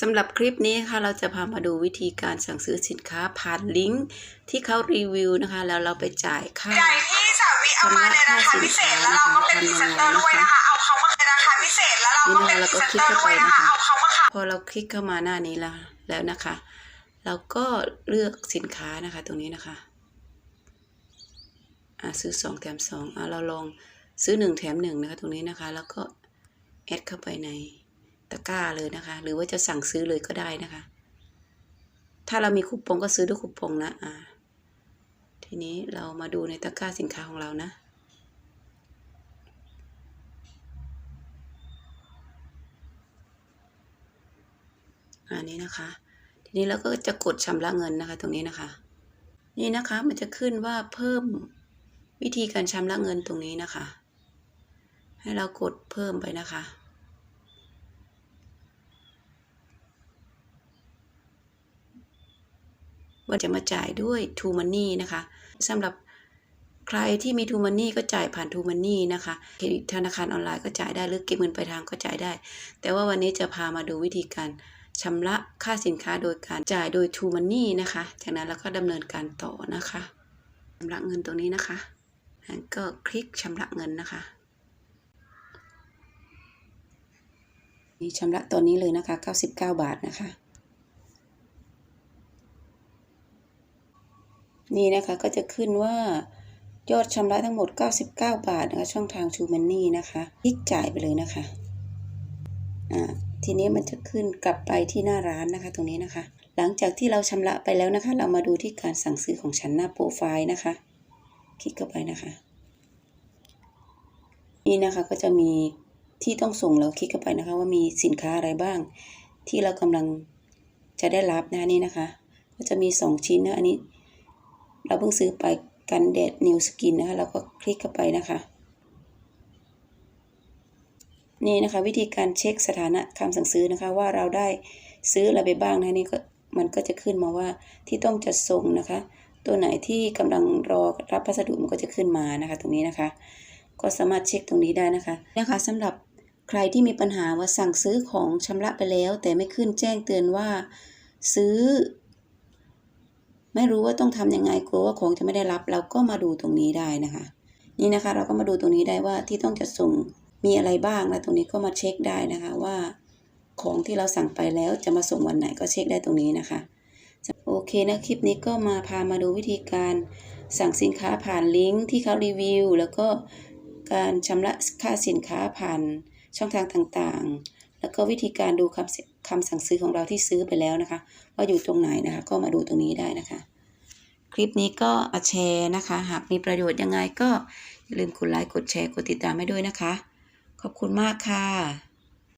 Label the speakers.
Speaker 1: สำหรับคลิปนี้ค่ะเราจะพามาดูวิธีการสั่งซื้อสินค้าผ่านลิงก์ที่เขารีวิวนะคะ แล้วเราไปจ่ายค่า
Speaker 2: ใหญ่ที่สาวิเอามาในราคาพิเศษแล้วเราก็เป็นพรีเซนเตอร์ด้วยนะคะเอาเขามาในราคาพิเศษแล้วเราก็เป็นพรีเซนเตอร์ด้วยนะคะเอาเขามาขาย
Speaker 1: พอเราคลิกเข้ามาหน้านี้แล้วแล้วนะคะ เราก็เลือกสินค้านะคะตรงนี้นะคะอ่าซื้อสองแถมสองอ่าเราลองซื้อหนึ่งแถมหนึ่งนะคะตรงนี้นะคะ แล้วก็แอดเข้าไปใน ตะกร้าเลยนะคะ หรือว่าจะสั่งซื้อเลยก็ได้นะคะ ถ้าเรามีคูปองก็ซื้อด้วยคูปองนะอ่าทีนี้เรามาดูในตะกร้าสินค้าของเรานะอันนี้นะคะ ทีนี้เราก็จะกดชำระเงินนะคะ ตรงนี้นะคะ นี่นะคะมันจะขึ้นว่าเพิ่มวิธีการชำระเงินตรงนี้นะคะ ให้เรากดเพิ่มไปนะคะ ว่าจะมาจ่ายด้วย True Money นะคะสำหรับใครที่มี True Money ก็จ่ายผ่าน True Money นะคะเครดิตธนาคารออนไลน์ก็จ่ายได้หรือเก็บเงินปลายทางก็จ่ายได้ แต่ว่าวันนี้จะพามาดูวิธีการชำระค่าสินค้าโดยการจ่ายโดย True Money นะคะ จากนั้นเราก็ดำเนินการต่อนะคะชำระเงินตรงนี้นะคะก็คลิกชำระเงินนะคะนี่ชำระตัวนี้เลยนะคะ 99 บาทนะคะ นี่นะคะก็จะขึ้นว่ายอดชำระทั้งหมด 99 บาทนะคะช่องทาง True Money นะคะคลิกจ่ายไปเลยนะคะอ่าทีนี้มันจะขึ้นกลับไปที่หน้าร้านนะคะตรงนี้นะคะ หลังจากที่เราชำระไปแล้วนะคะ เรามาดูที่การสั่งซื้อของฉันหน้าโปรไฟล์นะคะ คลิกเข้าไปนะคะ นี่นะคะก็จะมีที่ต้องส่งเราคลิกเข้าไปนะคะ ว่ามีสินค้าอะไรบ้าง ที่เรากำลังจะได้รับนะนี่นะคะ ก็จะมี 2 ชิ้นนะอันนี้ เราเพิ่งซื้อไปกันแดดนิวสกินนะคะเราก็คลิกเข้าไปนะคะ นี่นะคะวิธีการเช็คสถานะคำสั่งซื้อนะคะ ว่าเราได้ซื้ออะไรไปบ้างนะนี่ก็มันก็จะขึ้นมาว่าที่ต้องจัดส่งนะคะ ตัวไหนที่กำลังรอรับพัสดุมันก็จะขึ้นมานะคะ ตรงนี้นะคะ ก็สามารถเช็คตรงนี้ได้นะคะนะคะสำหรับใครที่มีปัญหาว่าสั่งซื้อของชำระไปแล้ว แต่ไม่ขึ้นแจ้งเตือนว่าซื้อ ไม่รู้ว่าต้องทำยังไงกลัวว่าของจะไม่ได้รับ เราก็มาดูตรงนี้ได้นะคะ นี่นะคะ เราก็มาดูตรงนี้ได้ว่าที่ต้องจะส่งมีอะไรบ้างแล้วตรงนี้ก็มาเช็คได้นะคะว่าของที่เราสั่งไปแล้วจะมาส่งวันไหนก็เช็คได้ตรงนี้นะคะ โอเคนะคลิปนี้ก็มาพามาดูวิธีการสั่งสินค้าผ่านลิงก์ที่เขารีวิว แล้วก็การชำระค่าสินค้าผ่านช่องทางต่างๆ แล้วก็วิธีการดูคำคำสั่งซื้อของเราที่ซื้อไปแล้วนะคะ ว่าอยู่ตรงไหนนะคะ ก็มาดูตรงนี้ได้นะคะ คลิปนี้ก็อแชร์นะคะ หากมีประโยชน์ยังไงก็อย่าลืมกดไลค์กดแชร์กดติดตามให้ด้วยนะคะ ขอบคุณมากค่ะ